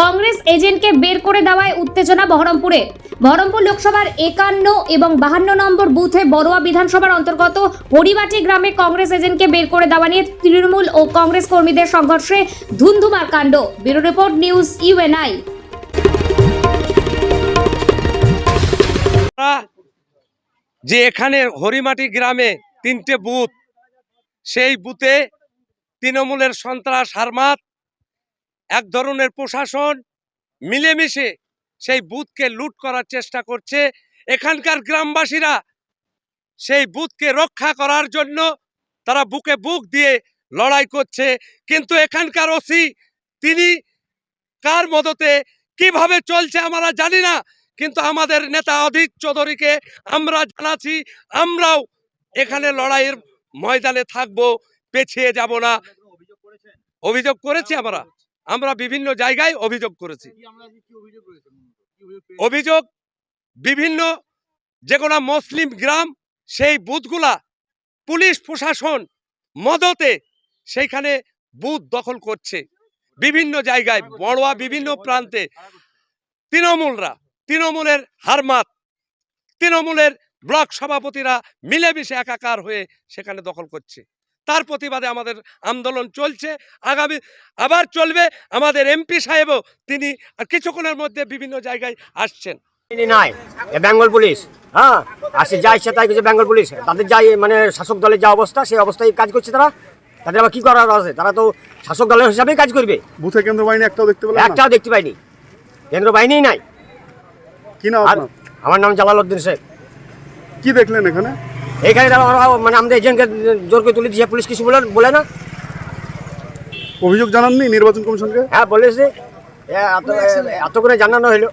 কংগ্রেস এজেন্টকে বের করে দেওয়ায় উত্তেজনা বহরমপুরে। বহরমপুর লোকসভার একান্ন এবং বাহান্ন নম্বর বুথে বড়ুয়া বিধানসভার অন্তর্গত হরিবাটি গ্রামে কংগ্রেস এজেন্টকে বের করে দেওয়া নিয়ে তৃণমূল ও কংগ্রেস কর্মীদের সংঘর্ষে ধুন্ধুমার কাণ্ড। Bureau report news UNI. যে এখানে হরিমাটি গ্রামে তিনটে বুথ, সেই বুথে তৃণমূলের সন্ত্রাস, হারমাত এক ধরনের প্রশাসন মিলেমিশে সেই বুথকে লুট করার চেষ্টা করছে। এখানকার গ্রামবাসীরা সেই বুথকে রক্ষা করার জন্য তারা বুকে বুক দিয়ে লড়াই করছে। কিন্তু এখানকার ওসি তিনি কার মদতে কীভাবে চলছে আমরা জানি না কিন্তু আমাদের নেতা অধীর চৌধুরীকে আমরা জানাচ্ছি আমরাও এখানে লড়াইয়ের ময়দানে থাকব পেছিয়ে যাব না। অভিযোগ করেছি আমরা। আমরা বিভিন্ন জায়গায় অভিযোগ করেছি। অভিযোগ বিভিন্ন যে কোনো মুসলিম গ্রাম সেই বুথগুলা পুলিশ প্রশাসন মদতে সেইখানে বুথ দখল করছে। বিভিন্ন জায়গায় বড়োয়া বিভিন্ন প্রান্তে তৃণমূলরা তৃণমূলের হারমাত তৃণমূলের ব্লক সভাপতিরা মিলেমিশে একাকার হয়ে সেখানে দখল করছে। তার প্রতিবাদে আমাদের আন্দোলন চলছে। আগামী আবার চলবে। আমাদের এমপি সাহেবও তিনি আর কিছুক্ষণের মধ্যে বিভিন্ন জায়গায় আসছেন। তিনি নাই এ বেঙ্গল পুলিশ। হ্যাঁ আর সে যা ইচ্ছা তাই কিছু বেঙ্গল পুলিশ। তাদের যাই মানে শাসক দলের যা অবস্থা সেই অবস্থায় কাজ করছে তারা। তাদের আবার কি করার আছে? তারা তো শাসক দলের হিসাবেই কাজ করবে। বুথে কেন্দ্র বাহিনী একটাও দেখতে পেলাম একটাও দেখতে পাইনি। কেন্দ্র বাহিনী নাই। কি নাম আর আমার নাম জালাল উদ্দিন শেখ। কি দেখলেন এখানে? তারা ওরা মানে আমাদের এজেন্টকে জোর করে তুলে দিয়েছে পুলিশ কিছু বলে বলে না? অভিযোগ জানাননি নির্বাচন কমিশনকে? হ্যাঁ বলেছে। এ, এত এত করে জানানো হলো।